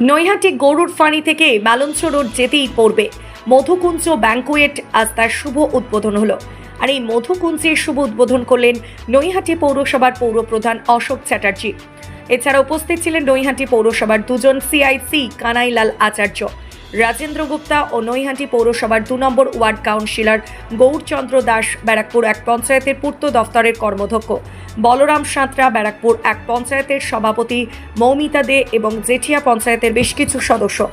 নৈহাটি গরুর ফাঁড়ি থেকে ব্যালন্স রোড যেতেই পড়বে। মধুকুঞ্জ ব্যাঙ্কুয়েট আজ তার শুভ উদ্বোধন হলো। আর এই মধুকুঞ্জের শুভ উদ্বোধন করলেন নৈহাটি পৌরসভার পৌরপ্রধান অশোক চ্যাটার্জি। এছাড়া উপস্থিত ছিলেন নৈহাটি পৌরসভার দুজন সিআইসি কানাইলাল আচার্য। রাজেন্দ্র গুপ্তা ও নৈহাটি পৌরসভার দু নম্বর ওয়ার্ড কাউন্সিলর গৌরচন্দ্র দাস ব্যারাকপুর এক পঞ্চায়েতের পূর্ত দফতরের কর্মধ্যক্ষ। বলরাম সাঁতরা ব্যারাকপুর এক পঞ্চায়েতের সভাপতি মৌমিতা দে এবং জেঠিয়া পঞ্চায়েতের বেশ কিছু সদস্য।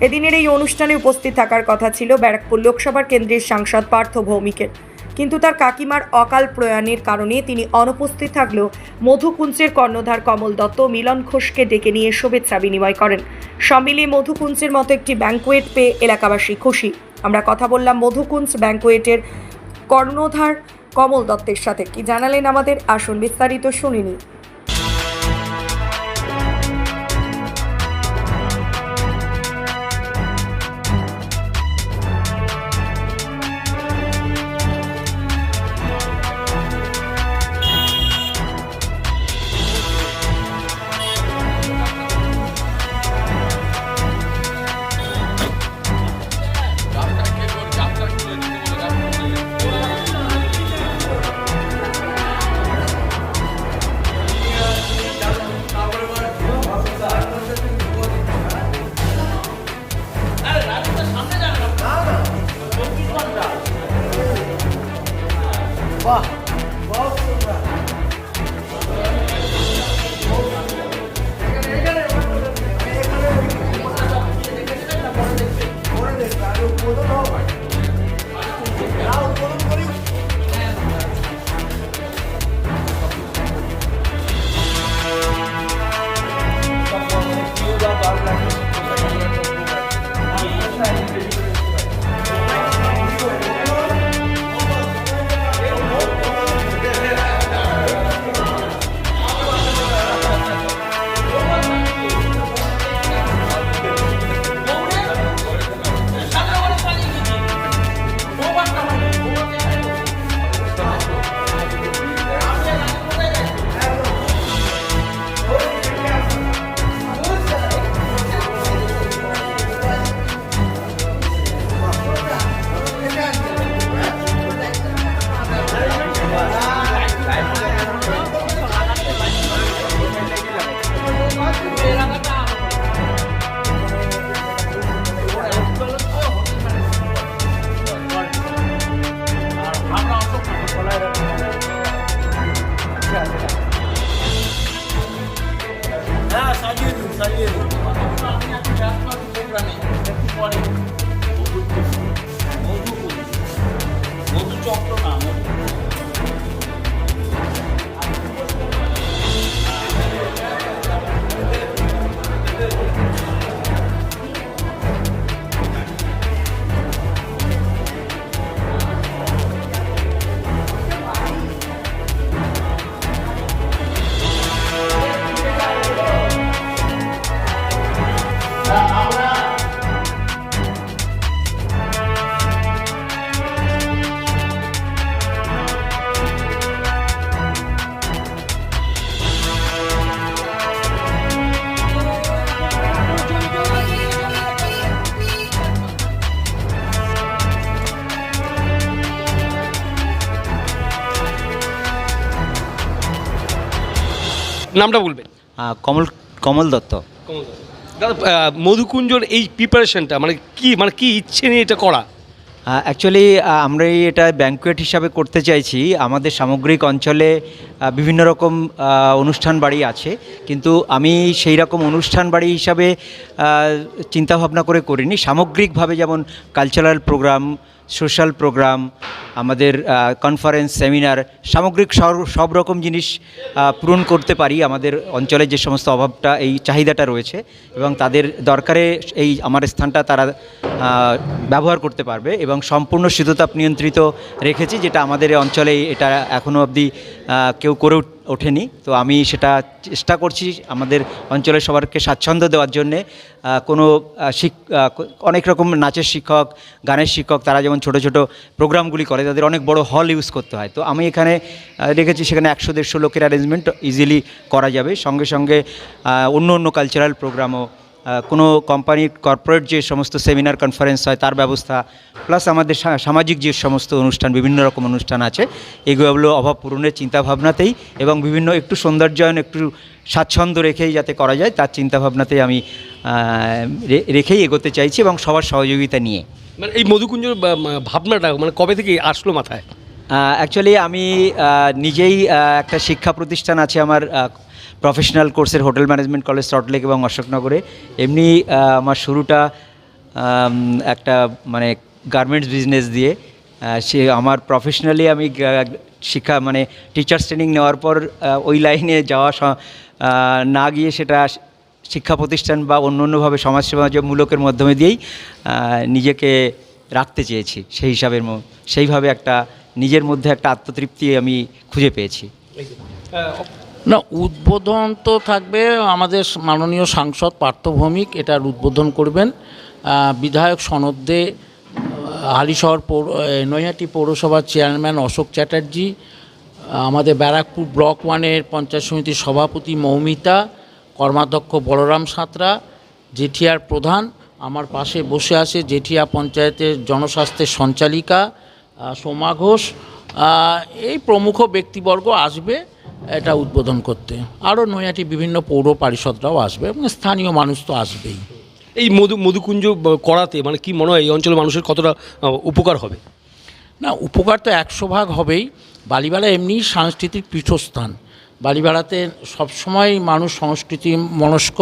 এদিনের এই অনুষ্ঠানে উপস্থিত থাকার কথা ছিল ব্যারাকপুর লোকসভার কেন্দ্রের সাংসদ পার্থ ভৌমিকের। কিন্তু তার কাকিমার অকাল প্রয়াণের কারণে তিনি অনুপস্থিত থাকলেও মধুকুঞ্চের কর্ণধার কমল দত্ত মিলন ঘোষকে ডেকে নিয়ে শুভেচ্ছা বিনিময় করেন। সব মধুকুঞ্চের মতো একটি ব্যাঙ্কোয়েট পেয়ে এলাকাবাসী খুশি। আমরা কথা বললাম মধুকুঞ্জ ব্যাঙ্কোয়েটের কর্ণধার কমল দত্তের সাথে কি জানালেন আমাদের? আসন বিস্তারিত শুনিনি। হ্যাঁ নামটা বলবেন কমল কমল দত্ত। দাদা মধুকুঞ্জর এই প্রিপারেশনটা মানে কি মানে কি ইচ্ছে নিয়ে এটা করা? অ্যাকচুয়ালি আমরা এই এটা ব্যাঙ্কুয়েট হিসাবে করতে চাইছি। আমাদের সামগ্রিক অঞ্চলে বিভিন্ন রকম অনুষ্ঠান বাড়ি আছে। কিন্তু আমি সেই রকম অনুষ্ঠান বাড়ি হিসাবে চিন্তাভাবনা করে করিনি। সামগ্রিকভাবে যেমন কালচারাল প্রোগ্রাম সোশ্যাল প্রোগ্রাম, আমাদের কনফারেন্স সেমিনার সামগ্রিক সব- রকম জিনিস পূরণ করতে পারি আমাদের অঞ্চলে যে সমস্ত অভাবটা, এই চাহিদাটা রয়েছে এবং তাদের দরকারে এই আমার স্থানটা তারা ব্যবহার করতে পারবে এবং সম্পূর্ণ শীততাপ নিয়ন্ত্রিত রেখেছি, যেটা আমাদের অঞ্চলে এটা এখনও অবধি কেউ করে ওঠেনি। তো আমি সেটা চেষ্টা করছি আমাদের অঞ্চলের সবারকে স্বাচ্ছন্দ্য দেওয়ার জন্যে। কোনো শিক অনেক রকম নাচের শিক্ষক, গানের শিক্ষক, তারা যেমন ছোট ছোট প্রোগ্রামগুলি করে, তাদের অনেক বড় হল ইউজ করতে হয়। তো আমি এখানে রেখেছি সেখানে একশো, দেড়শো লোকের অ্যারেঞ্জমেন্ট ইজিলি করা যাবে। সঙ্গে সঙ্গে অন্য অন্য কালচারাল প্রোগ্রামও কোনো কোম্পানির কর্পোরেট যে সমস্ত সেমিনার কনফারেন্স হয় তার ব্যবস্থা প্লাস আমাদের সামাজিক যে সমস্ত অনুষ্ঠান বিভিন্ন রকম অনুষ্ঠান আছে এগুলো অভাব পূরণের চিন্তাভাবনাতেই এবং বিভিন্ন একটু সৌন্দর্যায়ন একটু স্বাচ্ছন্দ্য রেখেই যাতে করা যায় তার চিন্তাভাবনাতেই আমি রেখেই এগোতে চাইছি এবং সবার সহযোগিতা নিয়ে। মানে এই মধুকুঞ্জর ভাবনাটা মানে কবে থেকে আসলো মাথায়? অ্যাকচুয়ালি আমি নিজেই একটা শিক্ষা প্রতিষ্ঠান আছে আমার প্রফেশনাল কোর্সের হোটেল ম্যানেজমেন্ট কলেজ সল্টলেক এবং অশোকনগরে। এমনি আমার শুরুটা একটা মানে গার্মেন্টস বিজনেস দিয়ে সে আমার প্রফেশনালি আমি শিক্ষা মানে টিচার্স ট্রেনিং নেওয়ার পর ওই লাইনে যাওয়া না গিয়ে সেটা শিক্ষা প্রতিষ্ঠান বা অন্য অন্যভাবে সমাজসেবামূলকের মাধ্যমে দিয়েই নিজেকে রাখতে চেয়েছি। সেই হিসাবের সেইভাবে একটা নিজের মধ্যে একটা আত্মতৃপ্তি আমি খুঁজে পেয়েছি। না উদ্বোধন তো থাকবে আমাদের মাননীয় সাংসদ পার্থভৌমিক এটার উদ্বোধন করবেন। বিধায়ক সনদে আহ, হালিশহর পৌর নৈহাটি পৌরসভার চেয়ারম্যান অশোক চ্যাটার্জি আমাদের ব্যারাকপুর ব্লক ওয়ানের পঞ্চায়েত সমিতির সভাপতি মৌমিতা কর্মাধ্যক্ষ বলরাম সাঁতরা জেঠিয়ার প্রধান আমার পাশে বসে আছে জেঠিয়া পঞ্চায়েতের জনস্বাস্থ্যের সঞ্চালিকা সোমা ঘোষ। এই প্রমুখ ব্যক্তিবর্গ আসবে। এটা উদ্বোধন করতে। আরও নৈহাটি বিভিন্ন পৌর পারিষদরাও আসবে এবং স্থানীয় মানুষ তো আসবেই। এই মধু মধুকুঞ্জ করাতে মানে কি মনে হয় এই অঞ্চলের মানুষের কতটা উপকার হবে? না উপকার তো একশো ভাগ হবেই। বালিবাড়া এমনি সাংস্কৃতিক পীঠস্থান। বালিবাড়াতে সবসময় মানুষ সংস্কৃতি মনস্ক।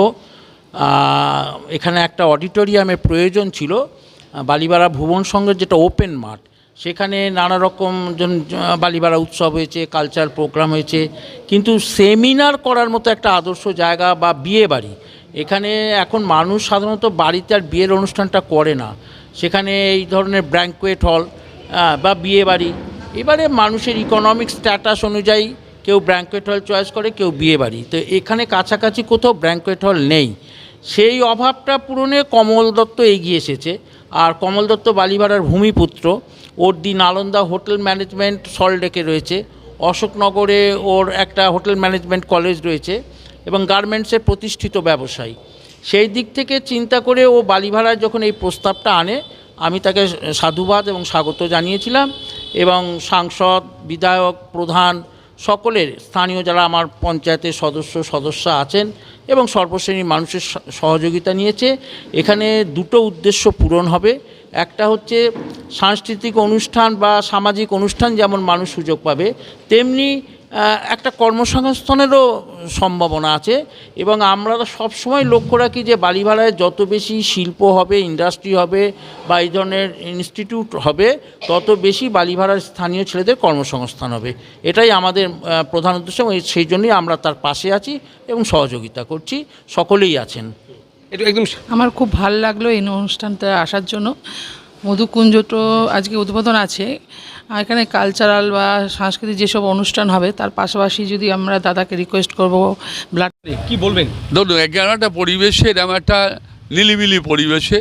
এখানে একটা অডিটোরিয়ামের প্রয়োজন ছিল। বালিবাড়া ভুবন সংঘের যেটা ওপেন মাঠ সেখানে নানা রকম বালিবাড়া উৎসব হয়েছে কালচার প্রোগ্রাম হয়েছে, কিন্তু সেমিনার করার মতো একটা আদর্শ জায়গা বা বিয়ে বাড়ি, এখানে এখন মানুষ সাধারণত বাড়িতে আর বিয়ের অনুষ্ঠানটা করে না। সেখানে এই ধরনের ব্র্যাঙ্কুয়েট হল বা বিয়ে বাড়ি, এবারে মানুষের ইকোনমিক স্ট্যাটাস অনুযায়ী কেউ ব্র্যাঙ্কুয়েট হল চয়েস করে, কেউ বিয়ে বাড়ি। তো এখানে কাছাকাছি কোথাও ব্র্যাঙ্কুয়েট হল নেই। সেই অভাবটা পূরণে কমল দত্ত এগিয়ে এসেছে। আর কমল দত্ত বালিভাড়ার ভূমিপুত্র, ওর দি নালন্দা হোটেল ম্যানেজমেন্ট সল্টলেকে রয়েছে। অশোকনগরে ওর একটা হোটেল ম্যানেজমেন্ট কলেজ রয়েছে এবং গার্মেন্টসের প্রতিষ্ঠিত ব্যবসায়ী। সেই দিক থেকে চিন্তা করে ও বালিভাড়ায় যখন এই প্রস্তাবটা আনে, আমি তাকে সাধুবাদ এবং স্বাগত জানিয়েছিলাম এবং সাংসদ, বিধায়ক, প্রধান সকলের স্থানীয় যারা আমার পঞ্চায়েতের সদস্য সদস্য আছেন এবং সর্বশ্রেণীর মানুষের সহযোগিতা নিয়েছে, এখানে দুটো উদ্দেশ্য পূরণ হবে। একটা হচ্ছে সাংস্কৃতিক অনুষ্ঠান বা সামাজিক অনুষ্ঠান যেমন মানুষ সুযোগ পাবে, তেমনি একটা কর্মসংস্থানেরও সম্ভাবনা আছে এবং আমরা সবসময় লক্ষ্য রাখি যে বাড়িভাড়ায় যত বেশি শিল্প হবে ইন্ডাস্ট্রি হবে বা এই ধরনের ইনস্টিটিউট হবে তত বেশি বালিভাড়ার স্থানীয় ছেলেদের কর্মসংস্থান হবে। এটাই আমাদের প্রধান উদ্দেশ্য এবং সেই জন্যই আমরা তার পাশে আছি এবং সহযোগিতা করছি। সকলেই আছেন। এটা একদম আমার খুব ভালো লাগল এই অনুষ্ঠানটা আসার জন্য। মধুকুঞ্জ তো আজকে উদ্বোধন আছে। আর এখানে কালচারাল বা সাংস্কৃতিক যেসব অনুষ্ঠান হবে তার পাশাপাশি যদি আমরা দাদাকে রিকোয়েস্ট করব ব্লাড কি বলবেন? ধরুন এখানে একটা পরিবেশে এরকম একটা নিলিবিলি পরিবেশে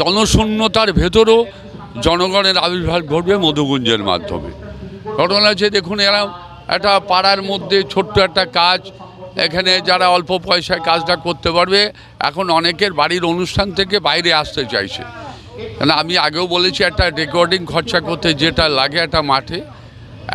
জনশূন্যতার ভেতরও জনগণের আবির্ভাব ঘটবে মধুকুঞ্জের মাধ্যমে। ঘটনা হচ্ছে দেখুন এরকম একটা পাড়ার মধ্যে ছোট্ট একটা কাজ এখানে যারা অল্প পয়সায় কাজটা করতে পারবে এখন অনেকের বাড়ির অনুষ্ঠান থেকে বাইরে আসতে চাইছে। কেন আমি আগেও বলেছি, একটা রেকর্ডিং খরচা করতে যেটা লাগে একটা মাঠে,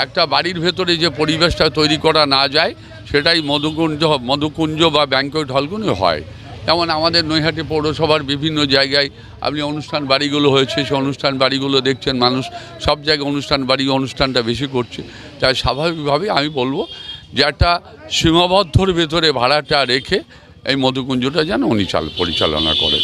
একটা বাড়ির ভেতরে যে পরিবেশটা তৈরি করা না যায়, সেটাই মধুকুঞ্জ মধুকুঞ্জ বা ব্যাঙ্কট হলগুলো হয়। যেমন আমাদের নৈহাটি পৌরসভার বিভিন্ন জায়গায় আপনি অনুষ্ঠান বাড়িগুলো হয়েছে, সেই অনুষ্ঠান বাড়িগুলো দেখছেন মানুষ, সব জায়গায় অনুষ্ঠান বাড়ি, অনুষ্ঠানটা বেশি করছে। তাই স্বাভাবিকভাবে আমি বলব যে একটা সীমাবদ্ধর ভেতরে ভাড়াটা রেখে এই মধুকুঞ্জটা যেন উনি চাল পরিচালনা করেন।